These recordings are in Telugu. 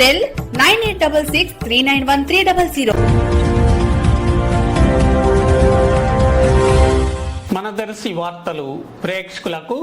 cell 9866391300. మనదర్శి వార్తలు ప్రేక్షకులకు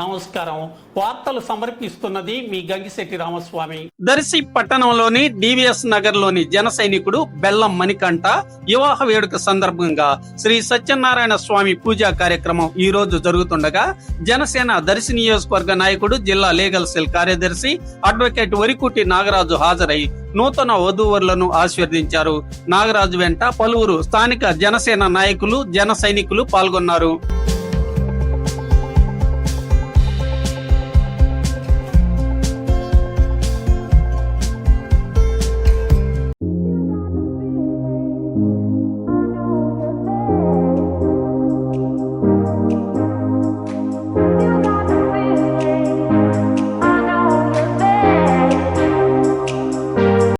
నమస్కారం. వార్తలు సమర్పిస్తున్నది మీ గంగిశెట్టి రామస్వామి. దర్శి పట్టణంలోని డివిఎస్ నగర్లోని జన సైనికుడు బెల్లం మణికంఠ వివాహ వేడుక సందర్భంగా శ్రీ సత్యనారాయణ స్వామి పూజా కార్యక్రమం ఈ రోజు జరుగుతుండగా జనసేన దర్శి నియోజకవర్గ నాయకుడు జిల్లా లీగల్ సెల్ కార్యదర్శి అడ్వకేట్ వరికుటి నాగరాజు హాజరై నూతన వధూవరులను ఆశీర్వదించారు. నాగరాజు వెంట పలువురు స్థానిక జనసేన నాయకులు జన సైనికులు పాల్గొన్నారు.